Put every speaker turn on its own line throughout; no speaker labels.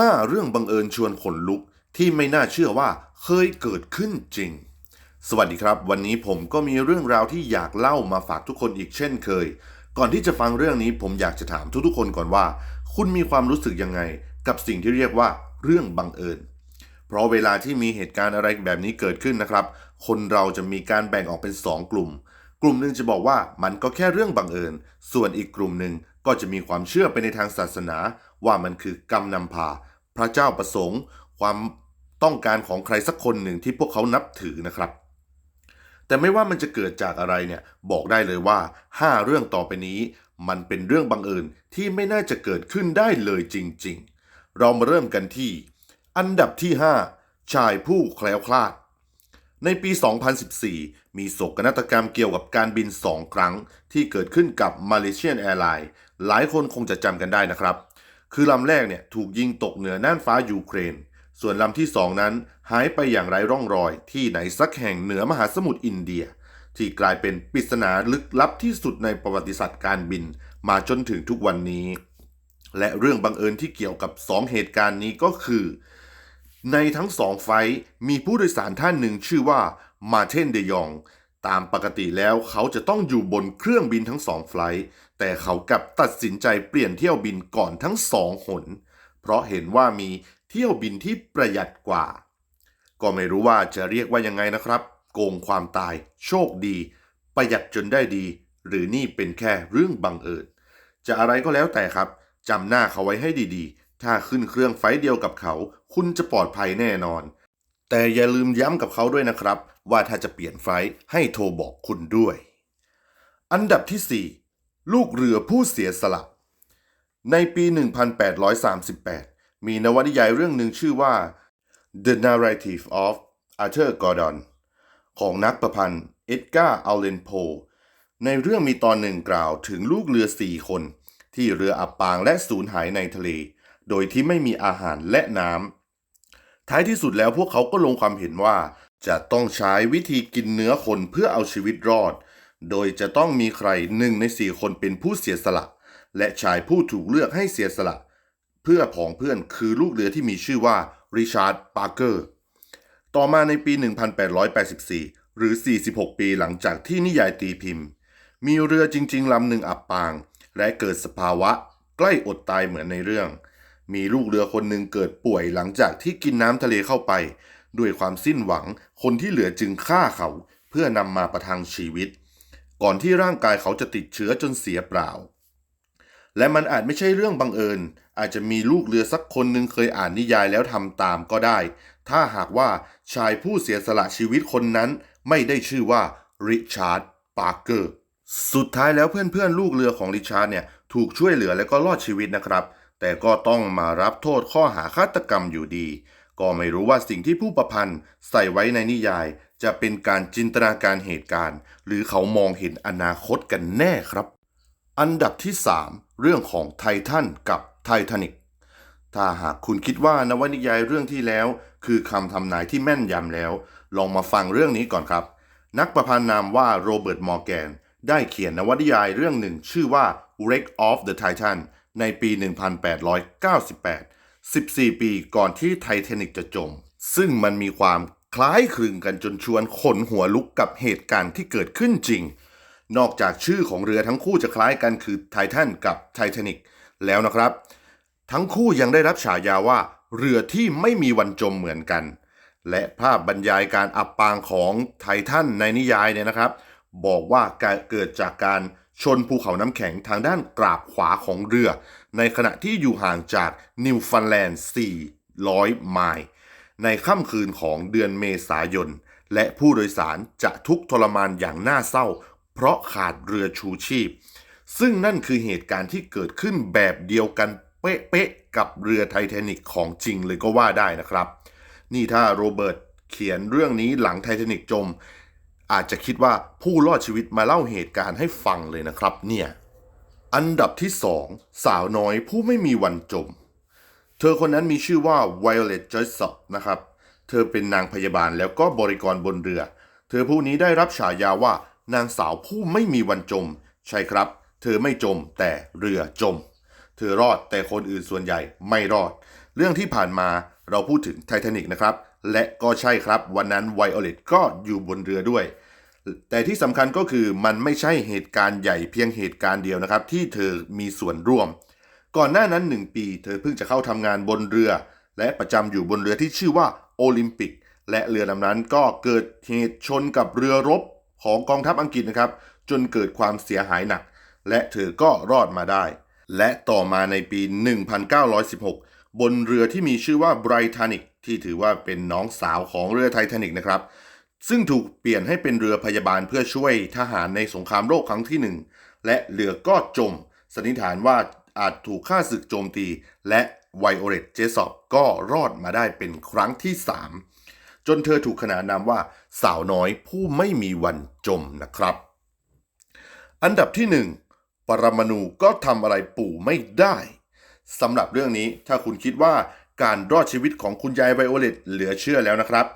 5 เรื่องบังเอิญชวนขนลุกที่ไม่น่าเชื่อว่าเคยเกิดขึ้นจริง สวัสดีครับ วันนี้ผมก็มีเรื่องราวที่อยากเล่ามาฝากทุกคนอีกเช่นเคย ก่อนที่จะฟังเรื่องนี้ผมอยากจะถามทุกๆ คนก่อนว่า คุณมีความรู้สึกยังไง กับสิ่งที่เรียกว่าเรื่องบังเอิญ เพราะเวลาที่มีเหตุการณ์อะไรแบบนี้เกิดขึ้นนะครับ คนเราจะมีการแบ่งออกเป็น 2 กลุ่ม กลุ่มหนึ่งจะบอกว่ามันก็แค่เรื่องบังเอิญ ส่วนอีกกลุ่มหนึ่งก็จะมีความเชื่อไปในทางศาสนา ว่ามันคือกรรมนำพา พระเจ้าประสงค์ ความต้องการของใครสักคนหนึ่งที่พวกเขานับถือนะครับ แต่ไม่ว่ามันจะเกิดจากอะไรเนี่ยบอกได้เลยว่า 5 เรื่องต่อไปนี้ มันเป็นเรื่องบังเอิญที่ไม่น่าจะเกิดขึ้นได้เลยจริง ๆ เรามาเริ่มกันที่ อันดับที่ 5 ชายผู้แคล้วคลาดในปี 2014 มีโศกนาฏกรรมเกี่ยวกับการบิน 2 ครั้ง ที่เกิดขึ้นกับ Malaysian Airlines หลายคนคงจะจำกันได้นะครับ คือลำแรกเนี่ยถูกยิงตกเหนือน่านฟ้ายูเครน ส่วนลำที่สองนั้นหายไปอย่างไร้ร่องรอย ที่ไหนสักแห่งเหนือมหาสมุทรอินเดีย ที่กลายเป็นปริศนาลึกลับที่สุดในประวัติศาสตร์การบิน มาจนถึงทุกวันนี้ และเรื่องบังเอิญที่เกี่ยวกับ2เหตุการณ์นี้ก็คือ ในทั้งสองไฟล์มีผู้โดยสารท่านหนึ่งชื่อว่ามาเทนเดยอง ตามปกติแล้วเขาจะต้องอยู่บนเครื่องบินทั้งสองไฟล์แต่เขากลับตัดสินใจเปลี่ยนเที่ยวบินก่อนทั้งสองหน เพราะเห็นว่ามีเที่ยวบินที่ประหยัดกว่า ก็ไม่รู้ว่าจะเรียกว่ายังไงนะครับ โกงความตาย โชคดี ประหยัดจนได้ดี หรือนี่เป็นแค่เรื่องบังเอิญจะอะไรก็แล้วแต่ครับจำหน้าเขาไว้ให้ดีๆ ถ้าขึ้นเครื่องไฟล์เดียวกับเขา คุณจะปลอดภัยแน่นอน แต่อย่าลืมย้ำกับเขาด้วยนะครับ ว่าถ้าจะเปลี่ยนไฟล์ให้โทรบอกคุณด้วย อันดับที่ 4 ลูกเรือผู้เสียสละ ในปี 1838 มีนวนิยายเรื่องหนึ่งชื่อว่า The Narrative of Arthur Gordon ของนักประพันธ์เอ็ดการ์อัลเลนโพ ในเรื่องมีตอนหนึ่งกล่าวถึงลูกเรือสี่คน ที่เรืออับปางและสูญหายในทะเล โดยที่ไม่มีอาหารและน้ำท้ายที่สุดแล้วพวกเขาก็ลงความเห็นว่า จะต้องใช้วิธีกินเนื้อคนเพื่อเอาชีวิตรอด โดยจะต้องมีใครหนึ่งในสี่คนเป็นผู้เสียสละ และชายผู้ถูกเลือกให้เสียสละ เพื่อผองเพื่อนคือลูกเรือที่มีชื่อว่าริชาร์ดปาร์เกอร์ ต่อมาในปี 1884 หรือ 46 ปีหลังจากที่นิยายตีพิมพ์ มีเรือจริง ๆลำหนึ่งอับปาง และเกิดสภาวะ ใกล้อดตายเหมือนในเรื่อง มีลูกเรือคนหนึ่งเกิดป่วยหลังจากที่กินน้ำทะเลเข้าไป ด้วยความสิ้นหวัง คนที่เหลือจึงฆ่าเขาเพื่อนำมาประทังชีวิต ก่อนที่ร่างกายเขาจะติดเชื้อจนเสียเปล่า และมันอาจไม่ใช่เรื่องบังเอิญ อาจจะมีลูกเรือสักคนหนึ่งเคยอ่านนิยายแล้วทำตามก็ได้ ถ้าหากว่าชายผู้เสียสละชีวิตคนนั้นไม่ได้ชื่อว่าริชาร์ดปาร์เกอร์สุดท้ายแล้วเพื่อนๆ ลูกเรือของริชาร์ดเนี่ยถูกช่วยเหลือและก็รอดชีวิตนะครับ แต่ก็ต้องมารับโทษข้อหาฆาตกรรมอยู่ดี ก็ไม่รู้ว่าสิ่งที่ผู้ประพันธ์ใส่ไว้ในนิยาย จะเป็นการจินตนาการเหตุการณ์ หรือเขามองเห็นอนาคตกันแน่ครับ อันดับที่ 3 เรื่องของไททันกับไททานิกถ้าหากคุณคิดว่านวนิยายเรื่องที่แล้ว คือคำทำนายที่แม่นยำแล้ว ลองมาฟังเรื่องนี้ก่อนครับ นักประพันธ์นามว่าโรเบิร์ตมอร์แกน ได้เขียนนวนิยายเรื่องหนึ่งชื่อว่า Wreck of the Titan ในปี 1898 14 ปีก่อนที่ไททานิกจะจม ซึ่งมันมีความคล้ายคลึงกันจนชวนขนหัวลุกกับเหตุการณ์ที่เกิดขึ้นจริง นอกจากชื่อของเรือทั้งคู่จะคล้ายกันคือไททันกับไททานิกแล้วนะครับ ทั้งคู่ยังได้รับฉายาว่า เรือที่ไม่มีวันจมเหมือนกัน และภาพบรรยายการอับปางของไททันในนิยายเนี่ยนะครับ บอกว่าเกิดจากการ ชนภูเขาน้ำแข็งทางด้านกราบขวาของเรือ ในขณะที่อยู่ห่างจากนิวฟันแลนด์ 400 ไมล์ ในค่ำคืนของเดือนเมษายน และผู้โดยสารจะทุกทรมานอย่างน่าเศร้า เพราะขาดเรือชูชีพ ซึ่งนั่นคือเหตุการณ์ที่เกิดขึ้นแบบเดียวกันเป๊ะๆกับเรือไททานิกของจริงเลยก็ว่าได้นะครับ นี่ถ้าโรเบิร์ตเขียนเรื่องนี้หลังไททานิกจม อาจจะคิดว่าผู้รอดชีวิตมาเล่าเหตุการณ์ให้ฟังเลยนะครับเนี่ย อันดับที่สองสาวน้อยผู้ไม่มีวันจม เธอคนนั้นมีชื่อว่า Violet Joyce นะครับ เธอเป็นนางพยาบาลแล้วก็บริกรบนเรือ เธอผู้นี้ได้รับฉายาว่านางสาวผู้ไม่มีวันจม ใช่ครับ เธอไม่จมแต่เรือจม เธอรอดแต่คนอื่นส่วนใหญ่ไม่รอด เรื่องที่ผ่านมาเราพูดถึงไททานิกนะครับ และก็ใช่ครับ วันนั้นไวโอเลตก็อยู่บนเรือด้วย แต่ที่สำคัญก็คือมันไม่ใช่เหตุการณ์ใหญ่เพียงเหตุการณ์เดียวนะครับ ที่เธอมีส่วนร่วม ก่อนหน้านั้นหนึ่งปี เธอเพิ่งจะเข้าทำงานบนเรือ และประจำอยู่บนเรือที่ชื่อว่าโอลิมปิก และเรือลำนั้นก็เกิดเหตุชนกับเรือรบของกองทัพอังกฤษนะครับ จนเกิดความเสียหายหนัก และเธอก็รอดมาได้ และต่อมาในปี 1916 บนเรือที่มีชื่อว่าไบรทานิกที่ถือว่าเป็นน้องสาวของเรือไททานิกนะครับ ซึ่งถูกเปลี่ยนให้เป็นเรือพยาบาลเพื่อช่วยทหารในสงครามโลกครั้งที่หนึ่งและเรือก็จม สันนิษฐานว่าอาจถูกฆ่าศึกโจมตี และไวโอเลตเจสอบก็รอดมาได้เป็นครั้งที่ 3 จนเธอถูกขนานนามว่าสาวน้อยผู้ไม่มีวันจมนะครับ อันดับที่ 1 ปรมาณูก็ทำอะไรปู่ไม่ได้สำหรับเรื่องนี้ถ้าคุณคิดว่าการรอดชีวิตของคุณยายไวโอเลตเหลือเชื่อแล้วนะครับ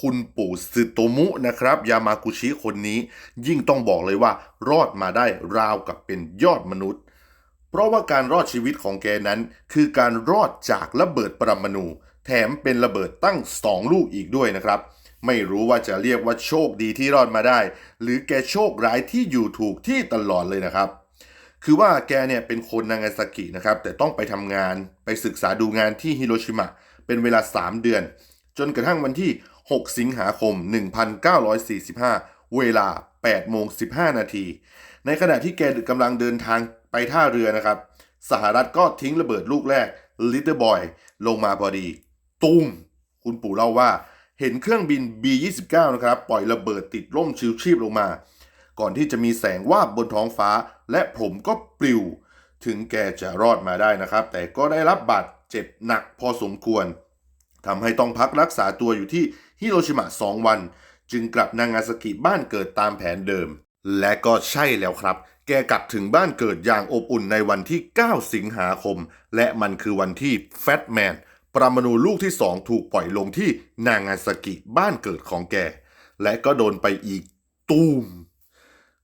คุณปู่ซึโตมุนะครับ ยามากุชิคนนี้ ยิ่งต้องบอกเลยว่า รอดมาได้ราวกับเป็นยอดมนุษย์ เพราะว่าการรอดชีวิตของแกนั้น คือการรอดจากระเบิดปรมาณูแถมเป็นระเบิดตั้งสองลูกอีกด้วยนะครับ ไม่รู้ว่าจะเรียกว่าโชคดีที่รอดมาได้ หรือแกโชคร้ายที่อยู่ถูกที่ตลอดเลยนะครับคือว่าแกเนี่ยเป็นคนนางาซากินะครับ แต่ต้องไปทำงานไปศึกษาดูงานที่ฮิโรชิมะเป็นเวลา 3 เดือน จนกระทั่งวันที่ 6 สิงหาคม 1945 เวลา8โมง15 นาที ในขณะที่แกกำลังเดินทางไปท่าเรือนะครับ สหรัฐก็ทิ้งระเบิดลูกแรก Little Boy ลงมาพอดี ตุ้ม คุณปู่เล่าว่า เห็นเครื่องบิน B29 นะครับปล่อยระเบิดติดร่มชิวชีพลงมา ก่อนที่จะมีแสงวาบบนท้องฟ้า และผมก็ปลิว ถึงแกจะรอดมาได้นะครับ แต่ก็ได้รับบาดเจ็บหนักพอสมควรทำให้ต้องพักรักษาตัวอยู่ที่ ฮิโรชิมะ 2 วัน จึงกลับนางาซากิบ้านเกิดตามแผนเดิม และก็ใช่แล้วครับ แกกลับถึงบ้านเกิดอย่างอบอุ่นในวันที่ 9 สิงหาคม และมันคือวันที่แฟตแมนปรมาณูลูกที่ 2 ถูกปล่อยลงที่นางาซากิบ้านเกิดของแก และก็โดนไปอีกตูม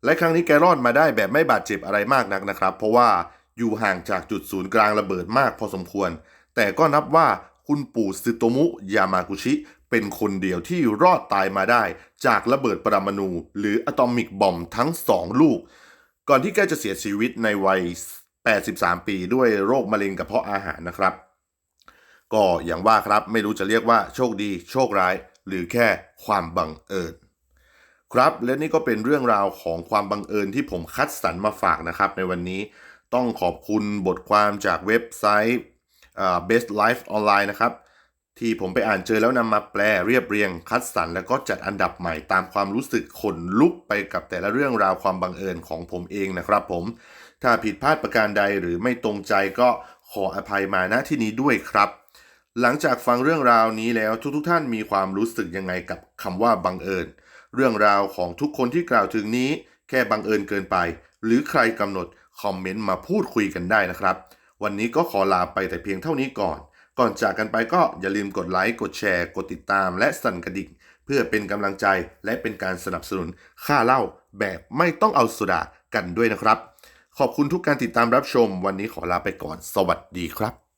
และครั้งนี้แกรอดมาได้แบบไม่บาดเจ็บอะไรมากนักนะครับ เพราะว่าอยู่ห่างจากจุดศูนย์กลางระเบิดมากพอสมควร แต่ก็นับว่าคุณปู่ซึโตมุยามากุชิ เป็นคนเดียวที่รอดตายมาได้ จากระเบิดปรมาณูหรืออะตอมิกบอมทั้งสองลูก ก่อนที่แกจะเสียชีวิตในวัย 83 ปีด้วยโรคมะเร็งกระเพาะอาหารนะครับ ก็อย่างว่าครับไม่รู้จะเรียกว่าโชคดี โชคร้าย หรือแค่ความบังเอิญครับและนี่ก็เป็นเรื่องราวของความบังเอิญที่ผมคัดสรรมาฝากนะครับ ในวันนี้ต้องขอบคุณบทความจากเว็บไซต์ Best Life Online นะครับ ที่ผมไปอ่านเจอแล้วนำมาแปลเรียบเรียง คัดสรรแล้วก็จัดอันดับใหม่ตามความรู้สึกขนลุกไปกับแต่ละเรื่องราวความบังเอิญของผมเองนะครับผม ถ้าผิดพลาดประการใดหรือไม่ตรงใจก็ขออภัยมาณที่นี้ด้วยครับ หลังจากฟังเรื่องราวนี้แล้วทุกๆทท่านมีความรู้สึกยังไงกับคำว่าบังเอิญ เรื่องราวของทุกคนที่กล่าวถึงนี้ แค่บังเอิญเกินไป หรือใครกำหนดคอมเมนต์มาพูดคุยกันได้นะครับ วันนี้ก็ขอลาไปแต่เพียงเท่านี้ก่อน ก่อนจากกันไปก็อย่าลืมกดไลค์กดแชร์ กดติดตาม และสั่นกระดิ่ง เพื่อเป็นกำลังใจและเป็นการสนับสนุนค่าเล่าแบบไม่ต้องเอาสุดากันด้วยนะครับ ขอบคุณทุกการติดตามรับชม วันนี้ขอลาไปก่อน สวัสดีครับ